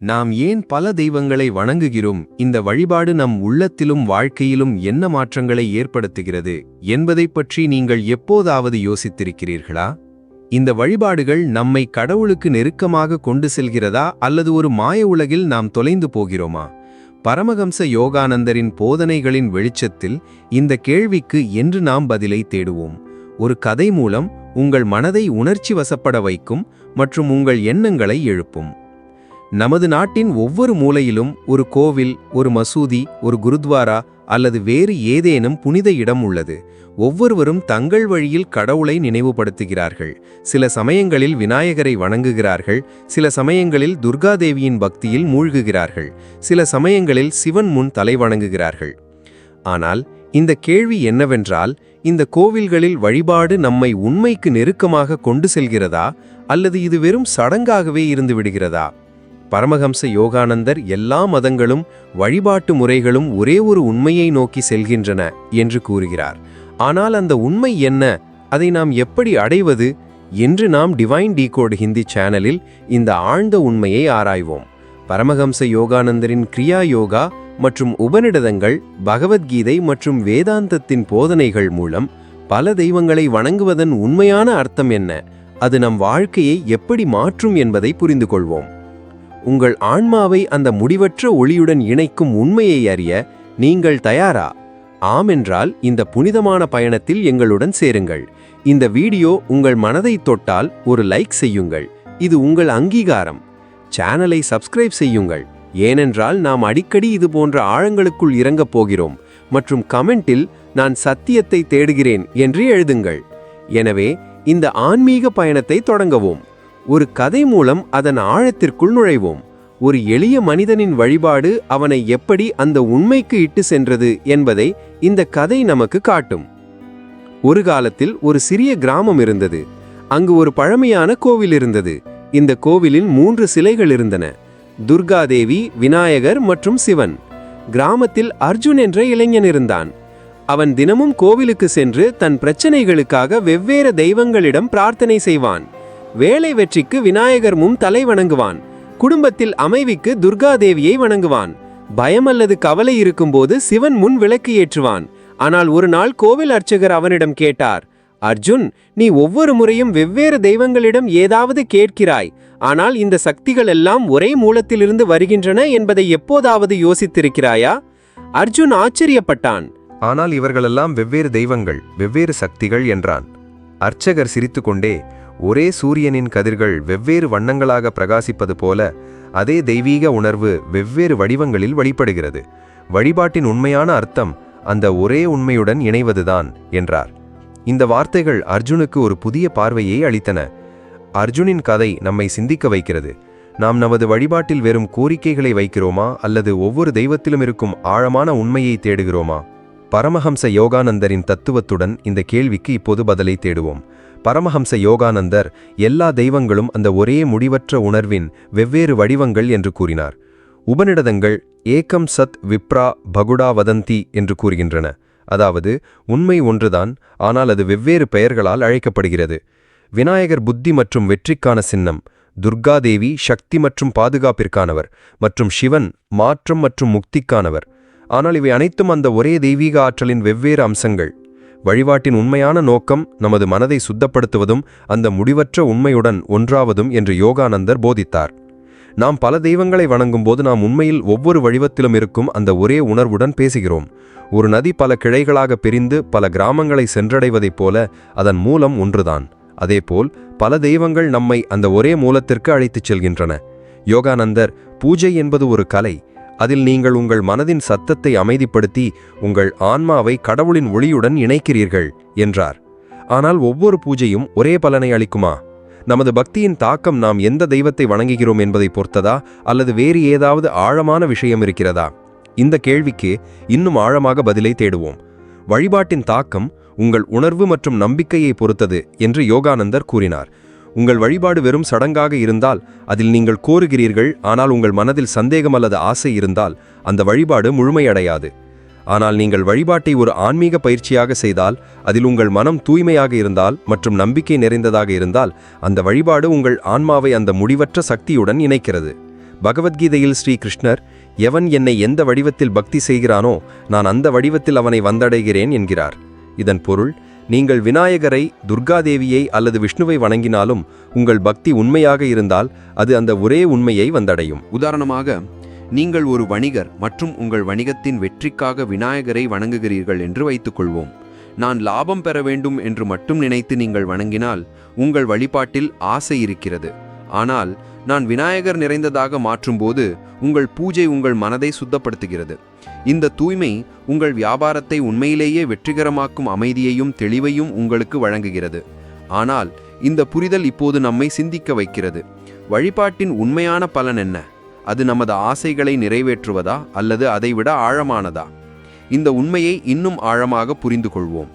நாம் ஏன் பல தெய்வங்களை வணங்குகிறோம்? இந்த வழிபாடு நம் உள்ளத்திலும் வாழ்க்கையிலும் என்ன மாற்றங்களை ஏற்படுத்துகிறது என்பதைப் பற்றி நீங்கள் எப்போதாவது யோசித்திருக்கிறீர்களா? இந்த வழிபாடுகள் நம்மை கடவுளுக்கு நெருக்கமாக கொண்டு செல்கிறதா? அல்லது ஒரு மாய உலகில் நாம் தொலைந்து போகிறோமா? பரமஹம்ச யோகானந்தரின் போதனைகளின் வெளிச்சத்தில் இந்த கேள்விக்கு என்று நாம் பதிலை தேடுவோம். ஒரு கதை மூலம் உங்கள் மனதை உணர்ச்சி வசப்பட வைக்கும் மற்றும் உங்கள் எண்ணங்களை எழுப்பும். நமது நாட்டின் ஒவ்வொரு மூலையிலும் ஒரு கோவில் ஒரு மசூதி ஒரு குருத்வாரா அல்லது வேறு ஏதேனும் புனித இடம் உள்ளது. ஒவ்வொருவரும் தங்கள் வழியில் கடவுளை நினைவுபடுத்துகிறார்கள். சில சமயங்களில் விநாயகரை வணங்குகிறார்கள். சில சமயங்களில் துர்காதேவியின் பக்தியில் மூழ்குகிறார்கள். சில சமயங்களில் சிவன் முன் தலை வணங்குகிறார்கள். ஆனால் இந்த கேள்வி என்னவென்றால் இந்த கோவில்களில் வழிபாடு நம்மை உண்மைக்கு நெருக்கமாக கொண்டு செல்கிறதா அல்லது இது வெறும் சடங்காகவே இருந்து விடுகிறதா? பரமஹம்ச யோகானந்தர் எல்லா மதங்களும் வழிபாட்டு முறைகளும் ஒரே ஒரு உண்மையை நோக்கி செல்கின்றன என்று கூறுகிறார். ஆனால் அந்த உண்மை என்ன? அதை நாம் எப்படி அடைவது? என்று நாம் டிவைன் டீகோட் ஹிந்தி சேனலில் இந்த ஆழ்ந்த உண்மையை ஆராய்வோம். பரமஹம்ச யோகானந்தரின் கிரியா யோகா மற்றும் உபநிடதங்கள் பகவத்கீதை மற்றும் வேதாந்தத்தின் போதனைகள் மூலம் பல தெய்வங்களை வணங்குவதன் உண்மையான அர்த்தம் என்ன? அது நம் வாழ்க்கையை எப்படி மாற்றும் என்பதை புரிந்து கொள்வோம் உங்கள் ஆன்மாவை அந்த முடிவற்ற ஒளியுடன் இணைக்கும் உண்மையை அறிய நீங்கள் தயாரா? ஆம் என்றால் இந்த புனிதமான பயணத்தில் எங்களுடன் சேருங்கள். இந்த வீடியோ உங்கள் மனதை தொட்டால் ஒரு லைக் செய்யுங்கள். இது உங்கள் அங்கீகாரம். சேனலை சப்ஸ்கிரைப் செய்யுங்கள். ஏனென்றால் நாம் அடிக்கடி இது போன்ற ஆழங்களுக்குள் இறங்கப் போகிறோம். மற்றும் கமெண்டில் நான் சத்தியத்தை தேடுகிறேன் என்று எழுதுங்கள். எனவே இந்த ஆன்மீக பயணத்தை தொடங்கவும். ஒரு கதை மூலம் அதன் ஆழத்திற்குள் நுழைவோம். ஒரு எளிய மனிதனின் வழிபாடு அவனை எப்படி அந்த உண்மைக்கு இட்டு சென்றது என்பதை இந்த கதை நமக்கு காட்டும். ஒரு காலத்தில் ஒரு சிறிய கிராமம் இருந்தது. அங்கு ஒரு பழமையான கோவில் இருந்தது. இந்த கோவிலில் மூன்று சிலைகள் இருந்தன. துர்காதேவி விநாயகர் மற்றும் சிவன். கிராமத்தில் அர்ஜுன் என்ற இளைஞன் இருந்தான். அவன் தினமும் கோவிலுக்கு சென்று தன் பிரச்சனைகளுக்காக வெவ்வேறு தெய்வங்களிடம் பிரார்த்தனை செய்வான். வேலை வெற்றிக்கு விநாயகர் முன் தலை வணங்குவான். குடும்பத்தில் அமைதிக்கு துர்காதேவியை வணங்குவான். பயம் அல்லது கவலை இருக்கும்போது சிவன் முன் விளக்கு ஏற்றுவான். ஆனால் ஒரு நாள் கோவில் அர்ச்சகர் அவனிடம் கேட்டார் அர்ஜுன் நீ ஒவ்வொரு முறையும் வெவ்வேறு தெய்வங்களிடம் ஏதாவது கேட்கிறாய். ஆனால் இந்த சக்திகள் எல்லாம் ஒரே மூலத்திலிருந்து வருகின்றன என்பதை எப்போதாவது யோசித்திருக்கிறாயா? அர்ஜுன் ஆச்சரியப்பட்டான். ஆனால் இவர்களெல்லாம் வெவ்வேறு தெய்வங்கள் வெவ்வேறு சக்திகள் என்றான். அர்ச்சகர் சிரித்துக்கொண்டே ஒரே சூரியனின் கதிர்கள் வெவ்வேறு வண்ணங்களாக பிரகாசிப்பது போல அதே தெய்வீக உணர்வு வெவ்வேறு வடிவங்களில் வழிபடுகிறது. வழிபாட்டின் உண்மையான அர்த்தம் அந்த ஒரே உண்மையுடன் இணைவதுதான் என்றார். இந்த வார்த்தைகள் அர்ஜுனுக்கு ஒரு புதிய பார்வையை அளித்தன. அர்ஜுனின் கதை நம்மை சிந்திக்க வைக்கிறது. நாம் நமது வழிபாட்டில் வெறும் கோரிக்கைகளை வைக்கிறோமா அல்லது ஒவ்வொரு தெய்வத்திலும் இருக்கும் ஆழமான உண்மையை தேடுகிறோமா? பரமஹம்ச யோகானந்தரின் தத்துவத்துடன் இந்த கேள்விக்கு இப்போது பதிலை தேடுவோம். பரமஹம்ச யோகானந்தர் எல்லா தெய்வங்களும் அந்த ஒரே முடிவற்ற உணர்வின் வெவ்வேறு வடிவங்கள் என்று கூறினார். உபநிடதங்கள் ஏக்கம் சத் விப்ரா பகுடா வதந்தி என்று கூறுகின்றன. அதாவது உண்மை ஒன்றுதான் ஆனால் அது வெவ்வேறு பெயர்களால் அழைக்கப்படுகிறது. விநாயகர் புத்தி மற்றும் வெற்றிக்கான சின்னம் துர்காதேவி சக்தி மற்றும் பாதுகாப்பிற்கானவர் மற்றும் சிவன் மாற்றம் மற்றும் முக்திக்கானவர். ஆனால் இவை அனைத்தும் அந்த ஒரே தெய்வீக ஆற்றலின் வெவ்வேறு அம்சங்கள். வழிபாட்டின் உண்மையான நோக்கம் நமது மனதை சுத்தப்படுத்துவதும் அந்த முடிவற்ற உண்மையுடன் ஒன்றாவதும் என்று யோகானந்தர் போதித்தார். நாம் பல தெய்வங்களை வணங்கும்போது நாம் உண்மையில் ஒவ்வொரு வடிவத்திலும் இருக்கும் அந்த ஒரே உணர்வுடன் பேசுகிறோம். ஒரு நதி பல கிளைகளாக பிரிந்து பல கிராமங்களை சென்றடைவதைப் போல அதன் மூலம் ஒன்றுதான். அதேபோல் பல தெய்வங்கள் நம்மை அந்த ஒரே மூலத்திற்கு அழைத்துச் செல்கின்றன. யோகானந்தர் பூஜை என்பது ஒரு கலை. அதில் நீங்கள் உங்கள் மனதின் சத்தத்தை அமைதிப்படுத்தி உங்கள் ஆன்மாவை கடவுளின் ஒளியுடன் இணைக்கிறீர்கள் என்றார். ஆனால் ஒவ்வொரு பூஜையும் ஒரே பலனை அளிக்குமா? நமது பக்தியின் தாக்கம் நாம் எந்த தெய்வத்தை வணங்குகிறோம் என்பதை பொறுத்ததா அல்லது வேறு ஏதாவது ஆழமான விஷயம் இருக்கிறதா? இந்த கேள்விக்கு இன்னும் ஆழமாக பதிலை தேடுவோம். வழிபாட்டின் தாக்கம் உங்கள் உணர்வு மற்றும் நம்பிக்கையை பொறுத்தது என்று யோகானந்தர் கூறினார். உங்கள் வழிபாடு வெறும் சடங்காக இருந்தால் அதில் நீங்கள் கோருகிறீர்கள் ஆனால் உங்கள் மனதில் சந்தேகம் அல்லது ஆசை இருந்தால் அந்த வழிபாடு முழுமையடையாது. ஆனால் நீங்கள் வழிபாட்டை ஒரு ஆன்மீக பயிற்சியாக செய்தால் அதில் உங்கள் மனம் தூய்மையாக இருந்தால் மற்றும் நம்பிக்கை நிறைந்ததாக இருந்தால் அந்த வழிபாடு உங்கள் ஆன்மாவை அந்த முடிவற்ற சக்தியுடன் இணைக்கிறது. பகவத்கீதையில் ஸ்ரீ கிருஷ்ணர் எவன் என்னை எந்த வடிவத்தில் பக்தி செய்கிறானோ நான் அந்த வடிவத்தில் அவனை வந்தடைகிறேன் என்கிறார். இதன் பொருள் நீங்கள் விநாயகரை துர்காதேவியை அல்லது விஷ்ணுவை வணங்கினாலும் உங்கள் பக்தி உண்மையாக இருந்தால் அது அந்த ஒரே உண்மையை வந்தடையும். உதாரணமாக நீங்கள் ஒரு வணிகர் மற்றும் உங்கள் வணிகத்தின் வெற்றிக்காக விநாயகரை வணங்குகிறீர்கள் என்று வைத்துக்கொள்வோம். நான் லாபம் பெற வேண்டும் என்று மட்டும் நினைத்து நீங்கள் வணங்கினால் உங்கள் வழிபாட்டில் ஆசை இருக்கிறது. ஆனால் நான் விநாயகர் நிறைந்ததாக மாற்றும்போது உங்கள் பூஜை உங்கள் மனதை சுத்தப்படுத்துகிறது. இந்த தூய்மை உங்கள் வியாபாரத்தை உண்மையிலேயே வெற்றிகரமாக்கும் அமைதியையும் தெளிவையும் உங்களுக்கு வழங்குகிறது. ஆனால் இந்த புரிதல் இப்போது நம்மை சிந்திக்க வைக்கிறது. வழிபாட்டின் உண்மையான பலன் என்ன? அது நமது ஆசைகளை நிறைவேற்றுவதா அல்லது அதைவிட ஆழமானதா? இந்த உண்மையை இன்னும் ஆழமாக புரிந்து கொள்வோம்.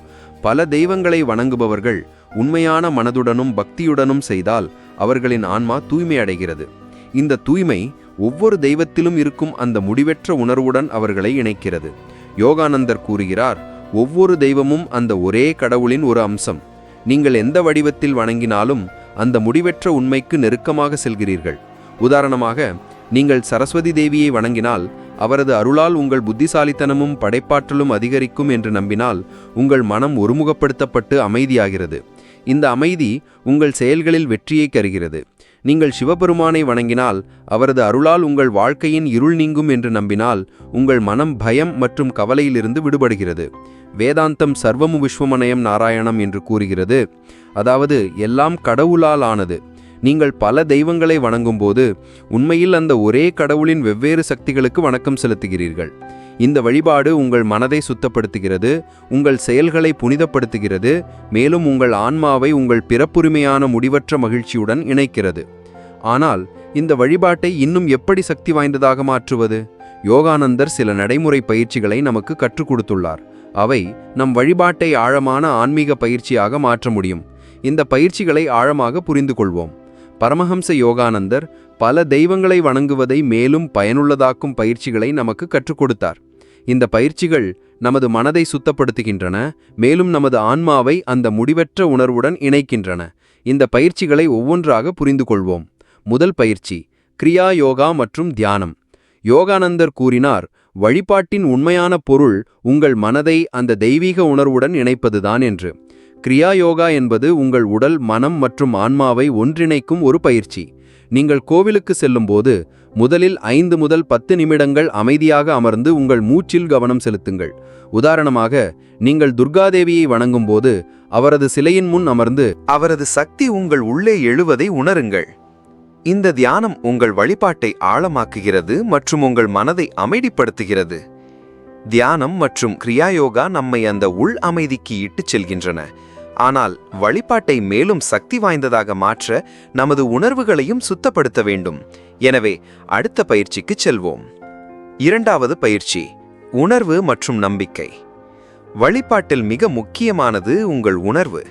பல தெய்வங்களை வணங்குபவர்கள் உண்மையான மனதுடனும் பக்தியுடனும் செய்தால் அவர்களின் ஆன்மா தூய்மையடைகிறது. இந்த தூய்மை ஒவ்வொரு தெய்வத்திலும் இருக்கும் அந்த முடிவற்ற உணர்வுடன் அவர்களை இணைக்கிறது. யோகானந்தர் கூறுகிறார் ஒவ்வொரு தெய்வமும் அந்த ஒரே கடவுளின் ஒரு அம்சம். நீங்கள் எந்த வடிவத்தில் வணங்கினாலும் அந்த முடிவற்ற உண்மைக்கு நெருக்கமாக செல்கிறீர்கள். உதாரணமாக நீங்கள் சரஸ்வதி தேவியை வணங்கினால் அவரது அருளால் உங்கள் புத்திசாலித்தனமும் படைப்பாற்றலும் அதிகரிக்கும் என்று நம்பினால் உங்கள் மனம் ஒருமுகப்படுத்தப்பட்டு அமைதியாகிறது. இந்த அமைதி உங்கள் செயல்களில் வெற்றியை கருகிறது. நீங்கள் சிவபெருமானை வணங்கினால் அவரது அருளால் உங்கள் வாழ்க்கையின் இருள் நீங்கும் என்று நம்பினால் உங்கள் மனம் பயம் மற்றும் கவலையிலிருந்து விடுபடுகிறது. வேதாந்தம் சர்வமு விஸ்வமனயம் நாராயணம் என்று கூறுகிறது. அதாவது எல்லாம் கடவுளால் ஆனது. நீங்கள் பல தெய்வங்களை வணங்கும்போது உண்மையில் அந்த ஒரே கடவுளின் வெவ்வேறு சக்திகளுக்கு வணக்கம் செலுத்துகிறீர்கள். இந்த வழிபாடு உங்கள் மனதை சுத்தப்படுத்துகிறது உங்கள் செயல்களை புனிதப்படுத்துகிறது மேலும் உங்கள் ஆன்மாவை உங்கள் பிறப்புரிமையான முடிவற்ற மகிழ்ச்சியுடன் இணைக்கிறது. ஆனால் இந்த வழிபாட்டை இன்னும் எப்படி சக்தி வாய்ந்ததாக மாற்றுவது? யோகானந்தர் சில நடைமுறை பயிற்சிகளை நமக்கு கற்றுக் கொடுத்துள்ளார். அவை நம் வழிபாட்டை ஆழமான ஆன்மீக பயிற்சியாக மாற்ற முடியும். இந்த பயிற்சிகளை ஆழமாக புரிந்து கொள்வோம் பரமஹம்ச யோகானந்தர் பல தெய்வங்களை வணங்குவதை மேலும் பயனுள்ளதாக்கும் பயிற்சிகளை நமக்கு கற்றுக் கொடுத்தார். இந்த பயிற்சிகள் நமது மனதை சுத்தப்படுத்துகின்றன மேலும் நமது ஆன்மாவை அந்த முடிவற்ற உணர்வுடன் இணைக்கின்றன. இந்த பயிற்சிகளை ஒவ்வொன்றாக புரிந்து கொள்வோம். முதல் பயிற்சி கிரியா யோகா மற்றும் தியானம். யோகானந்தர் கூறினார் வழிபாட்டின் உண்மையான பொருள் உங்கள் மனதை அந்த தெய்வீக உணர்வுடன் இணைப்பதுதான் என்று. கிரியா யோகா என்பது உங்கள் உடல் மனம் மற்றும் ஆன்மாவை ஒன்றிணைக்கும் ஒரு பயிற்சி. நீங்கள் கோவிலுக்கு செல்லும்போது முதலில் ஐந்து முதல் பத்து நிமிடங்கள் அமைதியாக அமர்ந்து உங்கள் மூச்சில் கவனம் செலுத்துங்கள். உதாரணமாக நீங்கள் துர்காதேவியை வணங்கும்போது அவரது சிலையின் முன் அமர்ந்து அவரது சக்தி உங்கள் உள்ளே எழுவதை உணருங்கள். இந்த தியானம் உங்கள் வழிபாட்டை ஆழமாக்குகிறது மற்றும் உங்கள் மனதை அமைதிப்படுத்துகிறது. தியானம் மற்றும் கிரியாயோகா நம்மை அந்த உள் அமைதிக்கு இட்டுச் செல்கின்றன. ஆனால் வழிபாட்டை மேலும் சக்தி வாய்ந்ததாக மாற்ற நமது உணர்வுகளையும் சுத்தப்படுத்த வேண்டும். எனவே அடுத்த பயிற்சிக்கு செல்வோம். இரண்டாவது பயிற்சி உணர்வு மற்றும் நம்பிக்கை. வழிபாட்டில் மிக முக்கியமானது உங்கள் உணர்வு.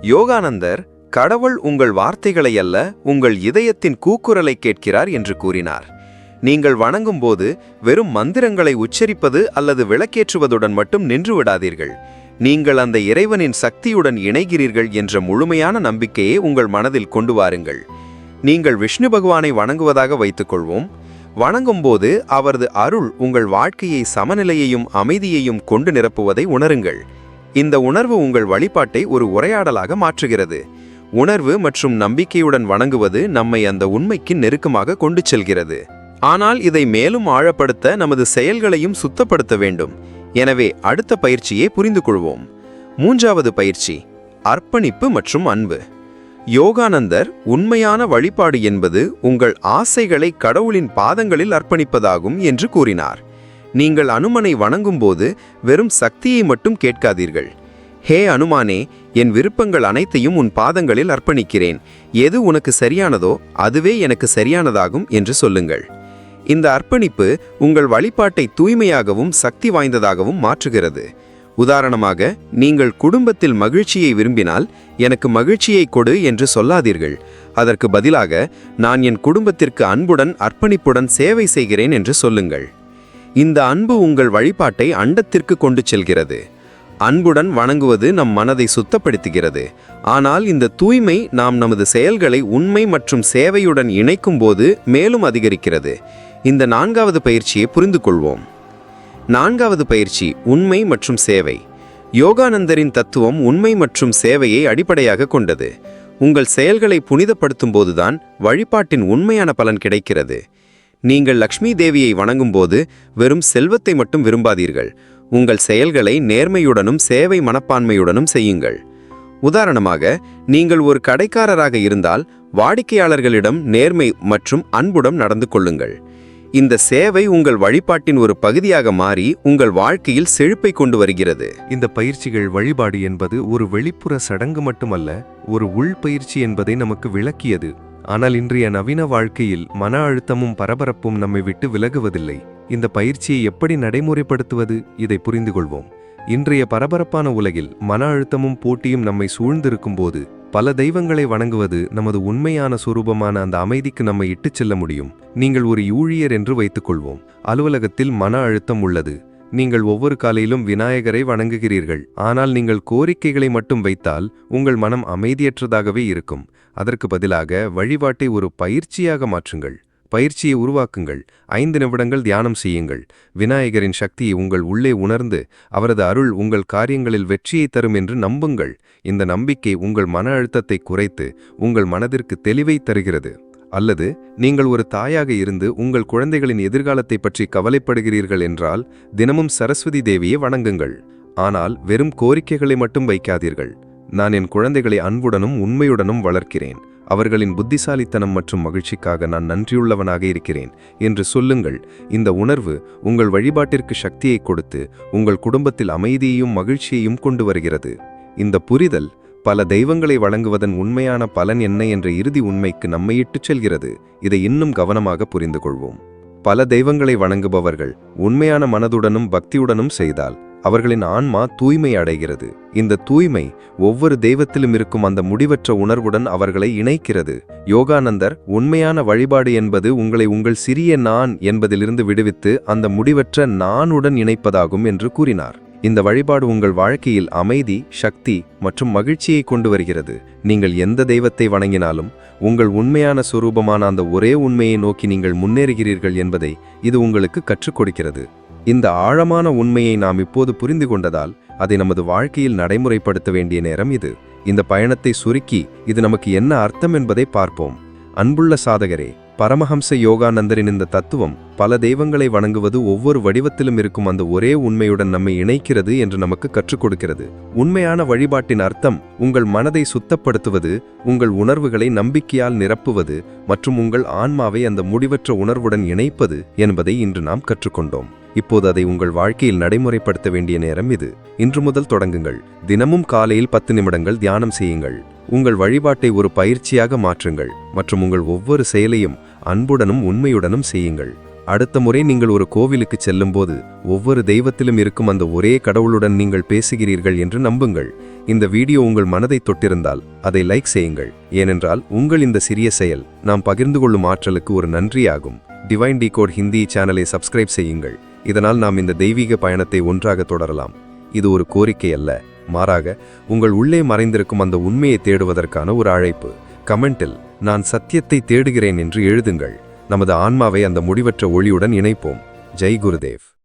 யோகானந்தர் கடவுள் உங்கள் வார்த்தைகளை அல்ல உங்கள் இதயத்தின் கூக்குரலை கேட்கிறார் என்று கூறினார். நீங்கள் வணங்கும்போது வெறும் மந்திரங்களை உச்சரிப்பது அல்லது விளக்கேற்றுவதுடன் மட்டும் நின்று விடாதீர்கள். நீங்கள் அந்த இறைவனின் சக்தியுடன் இணைகிறீர்கள் என்ற முழுமையான நம்பிக்கையை உங்கள் மனதில் கொண்டு வாருங்கள். நீங்கள் விஷ்ணு பகவானை வணங்குவதாக வைத்துக்கொள்வோம். வணங்கும்போது அவரது அருள் உங்கள் வாழ்க்கையை சமநிலையையும் அமைதியையும் கொண்டு நிரப்புவதை உணருங்கள். இந்த உணர்வு உங்கள் வழிபாட்டை ஒரு உரையாடலாக மாற்றுகிறது. உணர்வு மற்றும் நம்பிக்கையுடன் வணங்குவது நம்மை அந்த உண்மைக்கு நெருக்கமாக கொண்டு செல்கிறது. ஆனால் இதை மேலும் ஆழப்படுத்த நமது செயல்களையும் சுத்தப்படுத்த வேண்டும். எனவே அடுத்த பயிற்சியை புரிந்து கொள்வோம் மூன்றாவது பயிற்சி அர்ப்பணிப்பு மற்றும் அன்பு. யோகானந்தர் உண்மையான வழிபாடு என்பது உங்கள் ஆசைகளை கடவுளின் பாதங்களில் அர்ப்பணிப்பதாகும் என்று கூறினார். நீங்கள் அனுமனை வணங்கும்போது வெறும் சக்தியை மட்டும் கேட்காதீர்கள். ஹே அனுமானே என் விருப்பங்கள் அனைத்தையும் உன் பாதங்களில் அர்ப்பணிக்கிறேன். எது உனக்கு சரியானதோ அதுவே எனக்கு சரியானதாகும் என்று சொல்லுங்கள். இந்த அர்ப்பணிப்பு உங்கள் வழிபாட்டை தூய்மையாகவும் சக்தி வாய்ந்ததாகவும் மாற்றுகிறது. உதாரணமாக நீங்கள் குடும்பத்தில் மகிழ்ச்சியை விரும்பினால் எனக்கு மகிழ்ச்சியை கொடு என்று சொல்லாதீர்கள். அதற்கு பதிலாக நான் என் குடும்பத்திற்கு அன்புடன் அர்ப்பணிப்புடன் சேவை செய்கிறேன் என்று சொல்லுங்கள். இந்த அன்பு உங்கள் வழிபாட்டை அண்டத்திற்கு கொண்டு செல்கிறது. அன்புடன் வணங்குவது நம் மனதை சுத்தப்படுத்துகிறது. ஆனால் இந்த தூய்மை நாம் நமது செயல்களை உண்மை மற்றும் சேவையுடன் இணைக்கும் போது மேலும் அதிகரிக்கிறது. இந்த நான்காவது பயிற்சியை புரிந்து கொள்வோம் நான்காவது பயிற்சி உண்மை மற்றும் சேவை. யோகானந்தரின் தத்துவம் உண்மை மற்றும் சேவையை அடிப்படையாக கொண்டது. உங்கள் செயல்களை புனிதப்படுத்தும் போதுதான் வழிபாட்டின் உண்மையான பலன் கிடைக்கிறது. நீங்கள் லக்ஷ்மி தேவியை வணங்கும்போது வெறும் செல்வத்தை மட்டும் விரும்பாதீர்கள். உங்கள் செயல்களை நேர்மையுடனும் சேவை மனப்பான்மையுடனும் செய்யுங்கள். உதாரணமாக நீங்கள் ஒரு கடைக்காரராக இருந்தால் வாடிக்கையாளர்களிடம் நேர்மை மற்றும் அன்புடன் நடந்து கொள்ளுங்கள். இந்த சேவை உங்கள் வழிபாட்டின் ஒரு பகுதியாக மாறி உங்கள் வாழ்க்கையில் செழிப்பை கொண்டு வருகிறது. இந்த பயிற்சிகள் வழிபாடு என்பது ஒரு வெளிப்புற சடங்கு மட்டுமல்ல ஒரு உள் பயிற்சி என்பதை நமக்கு விளக்கியது. ஆனால் இன்றைய நவீன வாழ்க்கையில் மன அழுத்தமும் பரபரப்பும் நம்மை விட்டு விலகுவதில்லை. இந்த பயிற்சியை எப்படி நடைமுறைப்படுத்துவது? இதை புரிந்து கொள்வோம் இன்றைய பரபரப்பான உலகில் மன அழுத்தமும் போட்டியும் நம்மை சூழ்ந்திருக்கும் போது பல தெய்வங்களை வணங்குவது நமது உண்மையான சுரூபமான அந்த அமைதிக்கு நம்மை இட்டுச் செல்ல முடியும். நீங்கள் ஒரு ஊழியர் என்று வைத்துக்கொள்வோம். அலுவலகத்தில் மன அழுத்தம் உள்ளது. நீங்கள் ஒவ்வொரு காலையிலும் விநாயகரை வணங்குகிறீர்கள். ஆனால் நீங்கள் கோரிக்கைகளை மட்டும் வைத்தால் உங்கள் மனம் அமைதியற்றதாகவே இருக்கும். அதற்கு பதிலாக வழிபாட்டை ஒரு பயிற்சியாக மாற்றுங்கள். பயிற்சியை உருவாக்குங்கள். ஐந்து நிமிடங்கள் தியானம் செய்யுங்கள். விநாயகரின் சக்தியை உங்கள் உள்ளே உணர்ந்து அவரது அருள் உங்கள் காரியங்களில் வெற்றியை தரும் என்று நம்புங்கள். இந்த நம்பிக்கை உங்கள் மன அழுத்தத்தை குறைத்து உங்கள் மனதிற்கு தெளிவை தருகிறது. அல்லது நீங்கள் ஒரு தாயாக இருந்து உங்கள் குழந்தைகளின் எதிர்காலத்தை பற்றி கவலைப்படுகிறீர்கள் என்றால் தினமும் சரஸ்வதி தேவியை வணங்குங்கள். ஆனால் வெறும் கோரிக்கைகளை மட்டும் வைக்காதீர்கள். நான் என் குழந்தைகளை அன்புடனும் உண்மையுடனும் வளர்க்கிறேன். அவர்களின் புத்திசாலித்தனம் மற்றும் மகிழ்ச்சிக்காக நான் நன்றியுள்ளவனாக இருக்கிறேன் என்று சொல்லுங்கள். இந்த உணர்வு உங்கள் வழிபாட்டிற்கு சக்தியை கொடுத்து உங்கள் குடும்பத்தில் அமைதியையும் மகிழ்ச்சியையும் கொண்டு வருகிறது. இந்த புரிதல் பல தெய்வங்களை வழங்குவதன் உண்மையான பலன் என்ன என்ற இறுதி உண்மைக்கு நம்மை இட்டுச் செல்கிறது. இதை இன்னும் கவனமாக புரிந்து கொள்வோம் பல தெய்வங்களை வணங்குபவர்கள் உண்மையான மனதுடனும் பக்தியுடனும் செய்தால் அவர்களின் ஆன்மா தூய்மை அடைகிறது. இந்த தூய்மை ஒவ்வொரு தெய்வத்திலும் இருக்கும் அந்த முடிவற்ற உணர்வுடன் அவர்களை இணைக்கிறது. யோகானந்தர் உண்மையான வழிபாடு என்பது உங்களை உங்கள் சிறிய நான் என்பதிலிருந்து விடுவித்து அந்த முடிவற்ற நானுடன் இணைப்பதாகும் என்று கூறினார். இந்த வழிபாடு உங்கள் வாழ்க்கையில் அமைதி சக்தி மற்றும் மகிழ்ச்சியை கொண்டு வருகிறது. நீங்கள் எந்த தெய்வத்தை வணங்கினாலும் உங்கள் உண்மையான சுரூபமான அந்த ஒரே உண்மையை நோக்கி நீங்கள் முன்னேறுகிறீர்கள் என்பதை இது உங்களுக்கு கற்றுக் கொடுக்கிறது. இந்த ஆழமான உண்மையை நாம் இப்போது புரிந்து கொண்டதால் அதை நமது வாழ்க்கையில் நடைமுறைப்படுத்த வேண்டிய நேரம் இது. இந்த பயணத்தை சுருக்கி இது நமக்கு என்ன அர்த்தம் என்பதை பார்ப்போம். அன்புள்ள சாதகரே பரமஹம்ச யோகானந்தரின் இந்த தத்துவம் பல தெய்வங்களை வணங்குவது ஒவ்வொரு வடிவத்திலும் இருக்கும் அந்த ஒரே உண்மையுடன் நம்மை இணைக்கிறது என்று நமக்கு கற்றுக் கொடுக்கிறது. உண்மையான வழிபாட்டின் அர்த்தம் உங்கள் மனதை சுத்தப்படுத்துவது உங்கள் உணர்வுகளை நம்பிக்கையால் நிரப்புவது மற்றும் உங்கள் ஆன்மாவை அந்த முடிவற்ற உணர்வுடன் இணைப்பது என்பதை இன்று நாம் கற்றுக்கொண்டோம். இப்போது அதை உங்கள் வாழ்க்கையில் நடைமுறைப்படுத்த வேண்டிய நேரம் இது. இன்று முதல் தொடங்குங்கள். தினமும் காலையில் பத்து நிமிடங்கள் தியானம் செய்யுங்கள். உங்கள் வழிபாட்டை ஒரு பயிற்சியாக மாற்றுங்கள். மற்றும் உங்கள் ஒவ்வொரு செயலையும் அன்புடனும் உண்மையுடனும் செய்யுங்கள். அடுத்த முறை நீங்கள் ஒரு கோவிலுக்கு செல்லும்போது ஒவ்வொரு தெய்வத்திலும் இருக்கும் அந்த ஒரே கடவுளுடன் நீங்கள் பேசுகிறீர்கள் என்று நம்புங்கள். இந்த வீடியோ உங்கள் மனதை தொட்டிருந்தால் அதை லைக் செய்யுங்கள். ஏனென்றால் உங்கள் இந்த சிறிய செயல் நாம் பகிர்ந்து கொள்ளும் ஆற்றலுக்கு ஒரு நன்றியாகும். டிவைன் டிகோட் ஹிந்தி சேனலை சப்ஸ்கிரைப் செய்யுங்கள். இதனால் நாம் இந்த தெய்வீக பயணத்தை ஒன்றாக தொடரலாம். இது ஒரு கோரிக்கை அல்ல. மாறாக உங்கள் உள்ளே மறைந்திருக்கும் அந்த உண்மையை தேடுவதற்கான ஒரு அழைப்பு. கமெண்டில் நான் சத்தியத்தை தேடுகிறேன் என்று எழுதுங்கள். நமது ஆன்மாவை அந்த முடிவற்ற ஒளியுடன் இணைப்போம். ஜெய் குருதேவ்.